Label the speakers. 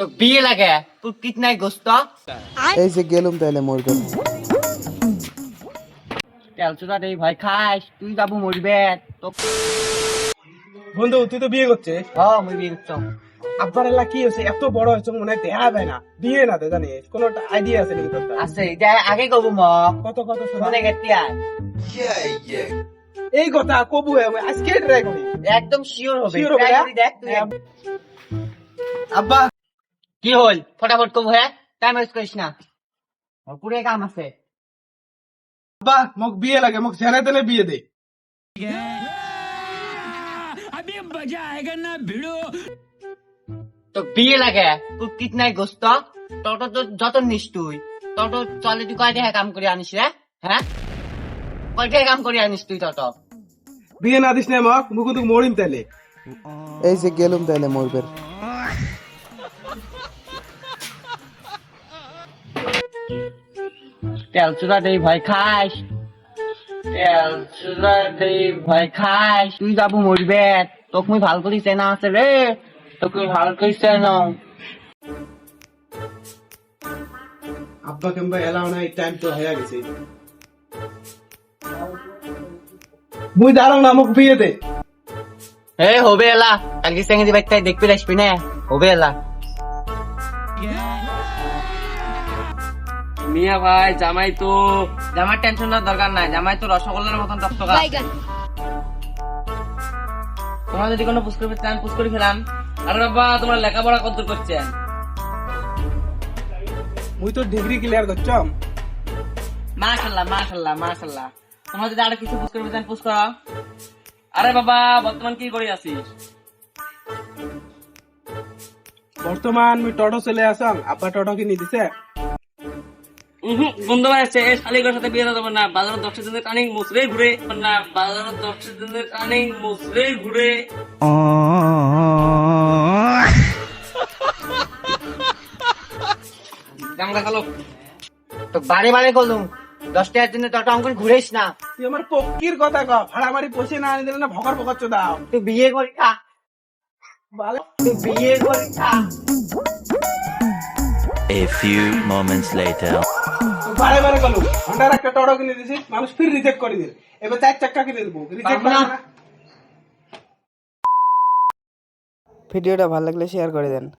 Speaker 1: তো বিয়ে লাগে তোর কিতনাই গোস্ত।
Speaker 2: এই যে গেলুম তাহলে মরবে
Speaker 1: তেল চুদা দেই ভাই খাইস তুই যাব মরবে তো
Speaker 3: বন্ধু তুই তো বিয়ে করছিস?
Speaker 1: হ মুই বিয়ে করতাম
Speaker 3: আব্বার এলা কি হয়েছে এত বড় হয়েছে মনে হয় দেখা যায় না। বিয়ে না তো জানিস কোনো আইডিয়া আছে নাকি তোর
Speaker 1: আছে এটা আগে কব ম
Speaker 3: কত কত শোনা
Speaker 1: মনে গেতি আয়
Speaker 3: এই কথা কবু আজকে ট্রাই করি
Speaker 1: একদম শিওর হবে।
Speaker 3: হ্যাঁ?
Speaker 1: করি দেখ তুই
Speaker 3: হ্যাঁ। আব্বা।
Speaker 1: কি হল? ফটাফট কব হ্যাঁ টাইম ওয়েস্ট করিস না। ওর পুরে কাম আছে।
Speaker 3: আব্বা মোক বিয়ে লাগে মোক জেনে তেনে বিয়ে দে।
Speaker 1: তো বিয়ে লাগে। তোর কিতনাই গোস্ত তোর তো যত নিস তুই। তোর চলে তুই কয় টাকা কাম করে আনিস রে? হ্যাঁ? কয় টাকা কাম করে আনিস তুই তত
Speaker 3: বিয়ে না দিস না মোক মুখ কিন্তু মরিম তাইলে
Speaker 2: এই যে গেলুম তাহলে মরবে
Speaker 1: তেল চুরা দেই ভয় খাইস। তেল চুরা দেই ভয় খাইস। তুই যাব মরবে। তোক মুই ভালো করি চেনা আছে রে। তোক মুই ভালো করি চেনা।
Speaker 3: আব্বা কিংবা এলাও নাই টাইম তো হয়ে গেছে। মুই দাঁড়াও না মোক বিয়ে দে।
Speaker 1: এ হবে এলা। কালকে সঙ্গে দিবে তাই দেখবি আসবি না। হবে এলা।
Speaker 4: মিয়া ভাই জামাই তো। জামার টেনশন দরকার নাই জামাই তো রসগোল্লার মতন টকটকা তোমরা যদি কোনো পুষ্কর চান পুষ্করি খেলাম আরে বাবা তোমরা লেখাপড়া কত করছেন
Speaker 3: মুই তো ডিগ্রি ক্লিয়ার করছম।
Speaker 4: মাশাল্লাহ মাশাল্লাহ মাশাল্লাহ। তোমরা যদি আরও কিছু পুষ্কর চান পুষ করো। আরে বাবা বর্তমান কি করে আছিস?
Speaker 3: বর্তমান মুই টোটো চলে আসাম আব্বা টোটো কিনে দিছে।
Speaker 4: বন্ধু আছে এই শালিগোর সাথে বিয়ে দেবো না। বাজারের দশটা দিনের টানিং মুসরে ঘুরে। না বাজারের দশটা দিনের টানিং মুসরে ঘুরে। গামলা কালো
Speaker 1: তো বারে বারে করলুম দশ টাকার জন্য তত অঙ্ক ঘুরেস না।
Speaker 3: তুই আমার পক্কির কথা ক ভাড়া মারি পয়সা না আনি দিলে না ভকর ভকর দাও।
Speaker 1: তুই বিয়ে করি খা
Speaker 3: ভালো
Speaker 1: তুই বিয়ে করি খা
Speaker 5: few moments later.
Speaker 3: বারে বারে গেল। হন্ডার একটা টোটো কিনে দিছি মানুষ ফির রিজেক্ট করে দিল। এবার চার চাকা কিনে দেবো? রিজেক্ট। না।
Speaker 2: ভিডিওটা ভালো লাগলে শেয়ার করে দেন।